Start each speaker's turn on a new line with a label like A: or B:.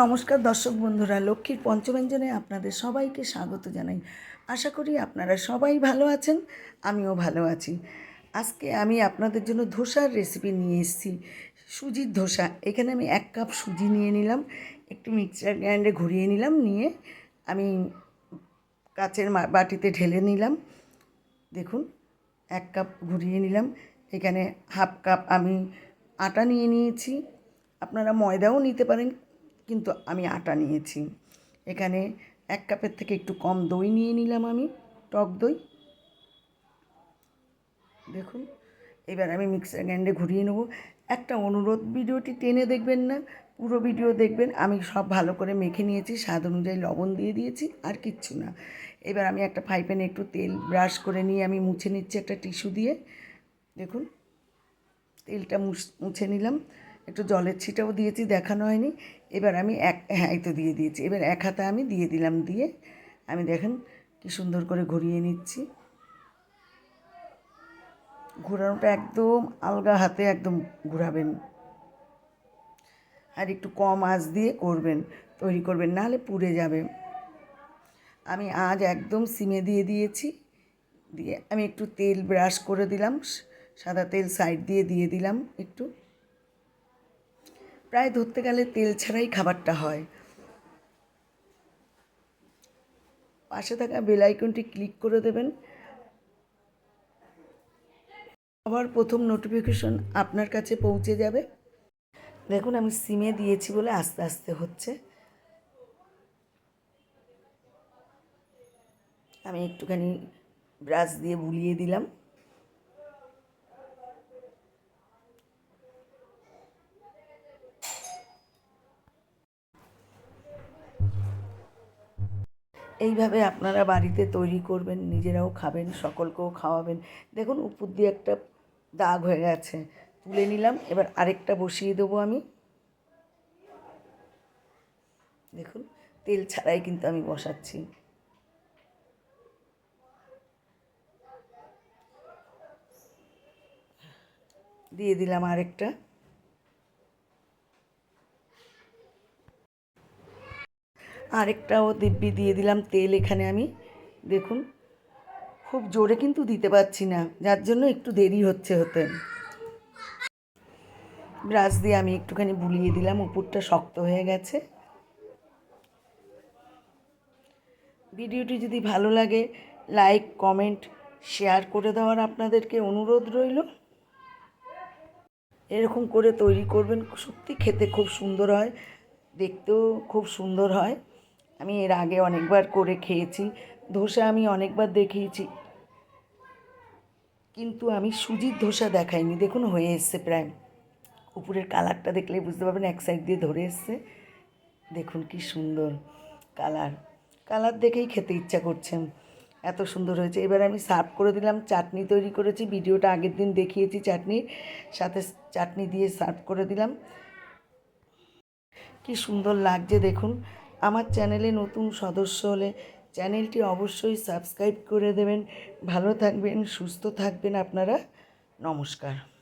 A: নমস্কার দর্শক বন্ধুরা, লক্ষ্মীর পঞ্চব্যঞ্জনে আপনাদের সবাইকে স্বাগত জানাই। আশা করি আপনারা সবাই ভালো আছেন, আমিও ভালো আছি। আজকে আমি আপনাদের জন্য ধোসার রেসিপি নিয়ে এসেছি, সুজির ধোসা। এখানে আমি এক কাপ সুজি নিয়ে নিলাম, একটু মিক্সচার গ্রাইন্ডে ঘুরিয়ে নিলাম, নিয়ে আমি কাচের বাটিতে ঢেলে নিলাম। দেখুন, এক কাপ ঘুরিয়ে নিলাম। এখানে হাফ কাপ আমি আটা নিয়ে নিয়েছি। আপনারা ময়দাও নিতে পারেন কিন্তু আমি আটা নিয়েছি। এখানে এক কাপের থেকে একটু কম দই নিয়ে নিলাম আমি, টক দই। দেখুন, এবার আমি মিক্সার গ্রাইন্ডে ঘুরিয়ে নেব। একটা অনুরোধ, ভিডিওটি টেনে দেখবেন না, পুরো ভিডিও দেখবেন। আমি সব ভালো করে মেখে নিয়েছি, স্বাদ অনুযায়ী লবণ দিয়ে দিয়েছি, আর কিচ্ছু না। এবার আমি একটা ফ্রাই প্যানে একটু তেল ব্রাশ করে নিয়ে আমি মুছে নিচ্ছি একটা টিস্যু দিয়ে। দেখুন, তেলটা মুছ- মুছে নিলাম। একটু জলের ছিটাও দিয়েছি, দেখানো হয়নি। এবার আমি এক হ্যাঁ এই তো দিয়ে দিয়েছি। এবার এক হাতে আমি দিয়ে দিলাম, দিয়ে আমি দেখেন কি সুন্দর করে ঘুরিয়ে নিচ্ছি। ঘোরানোটা একদম আলগা হাতে একদম ঘোরাবেন। আর একটু কম আঁচ দিয়ে করবেন, তৈরি করবেন, নাহলে পুড়ে যাবে। আমি আজ একদম সিমে দিয়ে দিয়েছি। দিয়ে আমি একটু তেল ব্রাশ করে দিলাম, সাদা তেল সাইড দিয়ে দিয়ে দিলাম একটু। প্রায় ধরতে গেলে তেল ছাড়াই খাবারটা হয়। পাশে থাকা বেল আইকনটি ক্লিক করে দেবেন। আবার প্রথম নোটিফিকেশন আপনার কাছে পৌঁছে যাবে। দেখুন, আমি সিমে দিয়েছি বলে আস্তে আস্তে হচ্ছে। আমি একটুখানি ব্রাশ দিয়ে বুলিয়ে দিলাম। এইভাবে আপনারা বাড়িতে তৈরি করবেন, নিজেরাও খাবেন, সকলকেও খাওয়াবেন। দেখুন, উপর দিয়ে একটা দাগ হয়ে গেছে। তুলে নিলাম, এবার আরেকটা বসিয়ে দেবো আমি। দেখুন, তেল ছাড়াই কিন্তু আমি বসাচ্ছি। দিয়ে দিলাম আরেকটা। আরেকটাও দিব্যি দিয়ে দিলাম তেল এখানে আমি। দেখুন, খুব জোরে কিন্তু দিতে পারছি না, যার জন্য একটু দেরি হচ্ছে হতে। ব্রাশ দিয়ে আমি একটুখানি বুলিয়ে দিলাম উপরটা শক্ত হয়ে গেছে। ভিডিওটি যদি ভালো লাগে, লাইক, কমেন্ট, শেয়ার করে দেওয়ার আপনাদেরকে অনুরোধ রইল। এরকম করে তৈরি করবেন, সত্যি খেতে খুব সুন্দর হয়, দেখতেও খুব সুন্দর হয়। আমি এর আগে অনেকবার করে খেয়েছি, ধোসা আমি অনেকবার দেখিয়েছি। কিন্তু আমি সুজির ধোসা দেখাইনি, দেখুন হয়ে এসছে প্রায়। উপরের কালারটা দেখলেই বুঝতে পারবেন, এক সাইড দিয়ে ধরে এসছে। দেখুন কি সুন্দর কালার। কালার দেখেই খেতে ইচ্ছা করছে। এত সুন্দর হয়েছে। এবার আমি সার্ভ করে দিলাম, চাটনি তৈরি করেছি, ভিডিওটা আগের দিন দেখিয়েছি চাটনির, সাথে চাটনি দিয়ে সার্ভ করে দিলাম। কি সুন্দর লাগছে দেখুন। আমার চ্যানেলে নতুন সদস্য হলে চ্যানেলটি অবশ্যই সাবস্ক্রাইব করে দেবেন। ভালো থাকবেন, সুস্থ থাকবেন আপনারা। নমস্কার।